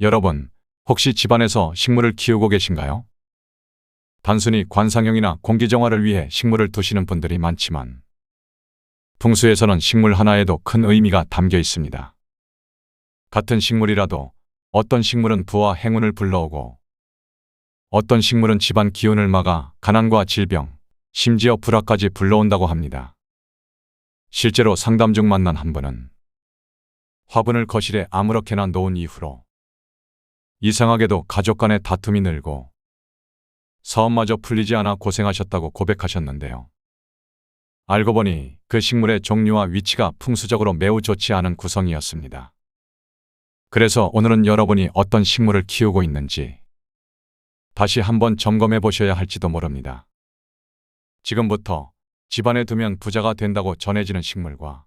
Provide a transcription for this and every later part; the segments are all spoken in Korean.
여러분, 혹시 집안에서 식물을 키우고 계신가요? 단순히 관상용이나 공기정화를 위해 식물을 두시는 분들이 많지만 풍수에서는 식물 하나에도 큰 의미가 담겨 있습니다. 같은 식물이라도 어떤 식물은 부와 행운을 불러오고 어떤 식물은 집안 기운을 막아 가난과 질병, 심지어 불화까지 불러온다고 합니다. 실제로 상담 중 만난 한 분은 화분을 거실에 아무렇게나 놓은 이후로 이상하게도 가족 간의 다툼이 늘고 사업마저 풀리지 않아 고생하셨다고 고백하셨는데요. 알고 보니 그 식물의 종류와 위치가 풍수적으로 매우 좋지 않은 구성이었습니다. 그래서 오늘은 여러분이 어떤 식물을 키우고 있는지 다시 한번 점검해 보셔야 할지도 모릅니다. 지금부터 집안에 두면 부자가 된다고 전해지는 식물과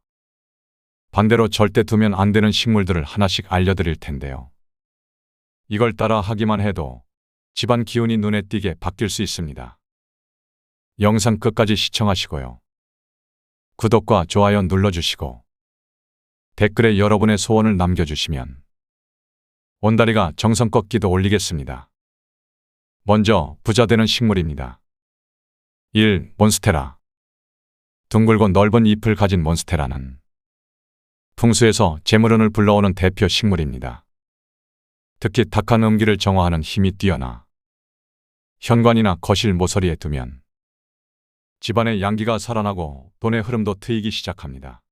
반대로 절대 두면 안 되는 식물들을 하나씩 알려드릴 텐데요. 이걸 따라 하기만 해도 집안 기운이 눈에 띄게 바뀔 수 있습니다. 영상 끝까지 시청하시고요. 구독과 좋아요 눌러주시고 댓글에 여러분의 소원을 남겨주시면 온다리가 정성껏 기도 올리겠습니다. 먼저 부자 되는 식물입니다. 1. 몬스테라 둥글고 넓은 잎을 가진 몬스테라는 풍수에서 재물운을 불러오는 대표 식물입니다. 특히 탁한 음기를 정화하는 힘이 뛰어나 현관이나 거실 모서리에 두면 집안의 양기가 살아나고 돈의 흐름도 트이기 시작합니다.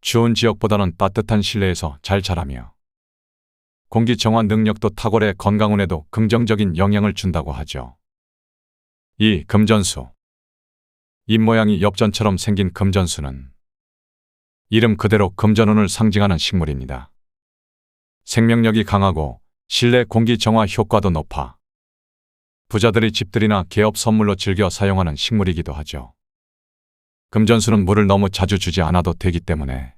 추운 지역보다는 따뜻한 실내에서 잘 자라며 공기 정화 능력도 탁월해 건강운에도 긍정적인 영향을 준다고 하죠. 2. 금전수 잎 모양이 엽전처럼 생긴 금전수는 이름 그대로 금전운을 상징하는 식물입니다. 생명력이 강하고 실내 공기 정화 효과도 높아 부자들이 집들이나 개업 선물로 즐겨 사용하는 식물이기도 하죠. 금전수는 물을 너무 자주 주지 않아도 되기 때문에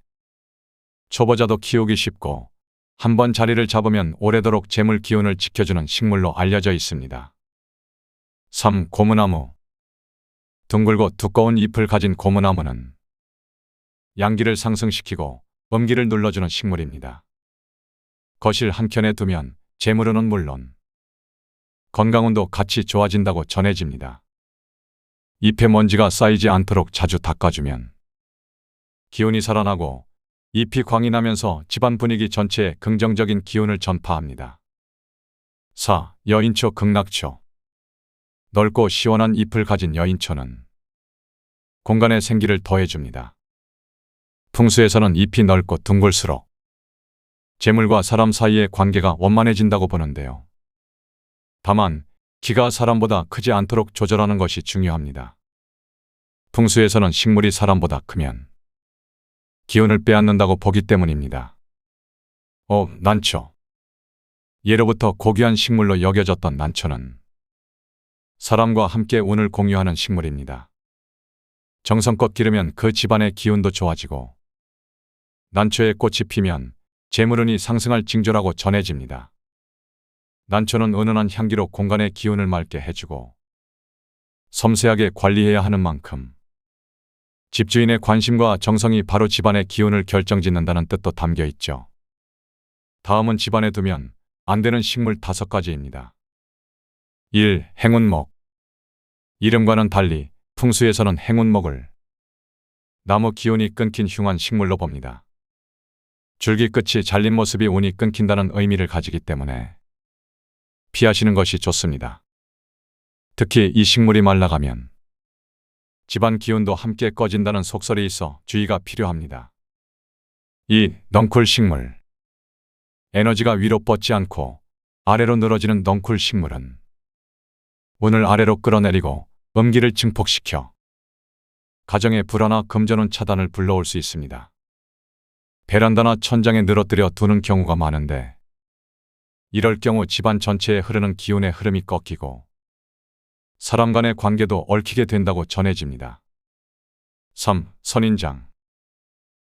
초보자도 키우기 쉽고 한 번 자리를 잡으면 오래도록 재물 기운을 지켜주는 식물로 알려져 있습니다. 3. 고무나무 둥글고 두꺼운 잎을 가진 고무나무는 양기를 상승시키고 음기를 눌러주는 식물입니다. 거실 한켠에 두면 재물운은 물론 건강운도 같이 좋아진다고 전해집니다. 잎에 먼지가 쌓이지 않도록 자주 닦아주면 기운이 살아나고 잎이 광이 나면서 집안 분위기 전체에 긍정적인 기운을 전파합니다. 4. 여인초 극락초 넓고 시원한 잎을 가진 여인초는 공간에 생기를 더해줍니다. 풍수에서는 잎이 넓고 둥글수록 재물과 사람 사이의 관계가 원만해진다고 보는데요. 다만 키가 사람보다 크지 않도록 조절하는 것이 중요합니다. 풍수에서는 식물이 사람보다 크면 기운을 빼앗는다고 보기 때문입니다. 5. 난초 예로부터 고귀한 식물로 여겨졌던 난초는 사람과 함께 운을 공유하는 식물입니다. 정성껏 기르면 그 집안의 기운도 좋아지고 난초에 꽃이 피면 재물운이 상승할 징조라고 전해집니다. 난초는 은은한 향기로 공간의 기운을 맑게 해주고 섬세하게 관리해야 하는 만큼 집주인의 관심과 정성이 바로 집안의 기운을 결정짓는다는 뜻도 담겨 있죠. 다음은 집안에 두면 안 되는 식물 다섯 가지입니다. 1. 행운목 이름과는 달리 풍수에서는 행운목을 나무 기운이 끊긴 흉한 식물로 봅니다. 줄기 끝이 잘린 모습이 운이 끊긴다는 의미를 가지기 때문에 피하시는 것이 좋습니다. 특히 이 식물이 말라가면 집안 기운도 함께 꺼진다는 속설이 있어 주의가 필요합니다. 2. 넝쿨 식물 에너지가 위로 뻗지 않고 아래로 늘어지는 넝쿨 식물은 운을 아래로 끌어내리고 음기를 증폭시켜 가정의 불안화 금전운 차단을 불러올 수 있습니다. 베란다나 천장에 늘어뜨려 두는 경우가 많은데 이럴 경우 집안 전체에 흐르는 기운의 흐름이 꺾이고 사람 간의 관계도 얽히게 된다고 전해집니다. 3. 선인장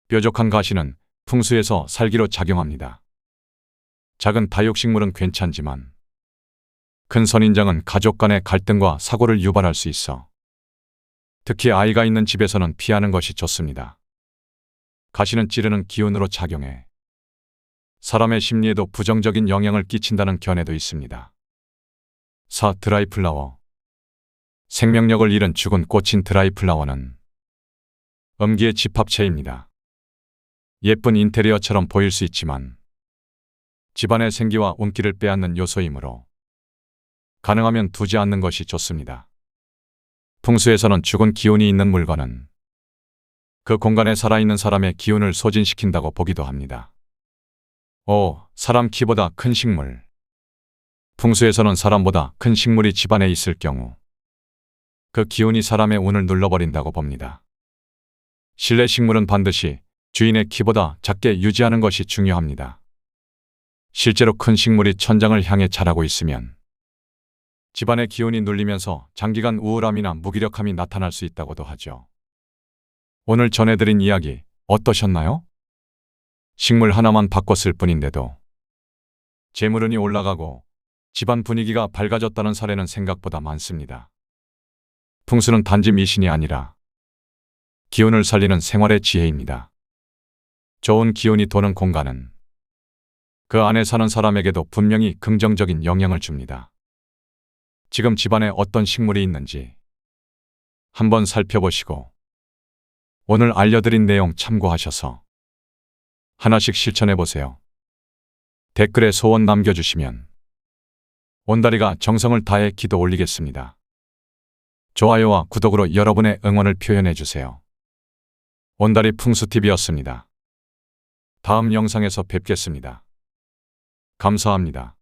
뾰족한 가시는 풍수에서 살기로 작용합니다. 작은 다육식물은 괜찮지만 큰 선인장은 가족 간의 갈등과 사고를 유발할 수 있어 특히 아이가 있는 집에서는 피하는 것이 좋습니다. 가시는 찌르는 기운으로 작용해 사람의 심리에도 부정적인 영향을 끼친다는 견해도 있습니다. 4. 드라이플라워 생명력을 잃은 죽은 꽃인 드라이플라워는 음기의 집합체입니다. 예쁜 인테리어처럼 보일 수 있지만 집안의 생기와 운기를 빼앗는 요소이므로 가능하면 두지 않는 것이 좋습니다. 풍수에서는 죽은 기운이 있는 물건은 그 공간에 살아있는 사람의 기운을 소진시킨다고 보기도 합니다. 5. 사람 키보다 큰 식물 풍수에서는 사람보다 큰 식물이 집안에 있을 경우 그 기운이 사람의 운을 눌러버린다고 봅니다. 실내 식물은 반드시 주인의 키보다 작게 유지하는 것이 중요합니다. 실제로 큰 식물이 천장을 향해 자라고 있으면 집안의 기운이 눌리면서 장기간 우울함이나 무기력함이 나타날 수 있다고도 하죠. 오늘 전해드린 이야기 어떠셨나요? 식물 하나만 바꿨을 뿐인데도 재물운이 올라가고 집안 분위기가 밝아졌다는 사례는 생각보다 많습니다. 풍수는 단지 미신이 아니라 기운을 살리는 생활의 지혜입니다. 좋은 기운이 도는 공간은 그 안에 사는 사람에게도 분명히 긍정적인 영향을 줍니다. 지금 집안에 어떤 식물이 있는지 한번 살펴보시고 오늘 알려드린 내용 참고하셔서 하나씩 실천해 보세요. 댓글에 소원 남겨주시면 온다리가 정성을 다해 기도 올리겠습니다. 좋아요와 구독으로 여러분의 응원을 표현해 주세요. 온다리 풍수TV였습니다. 다음 영상에서 뵙겠습니다. 감사합니다.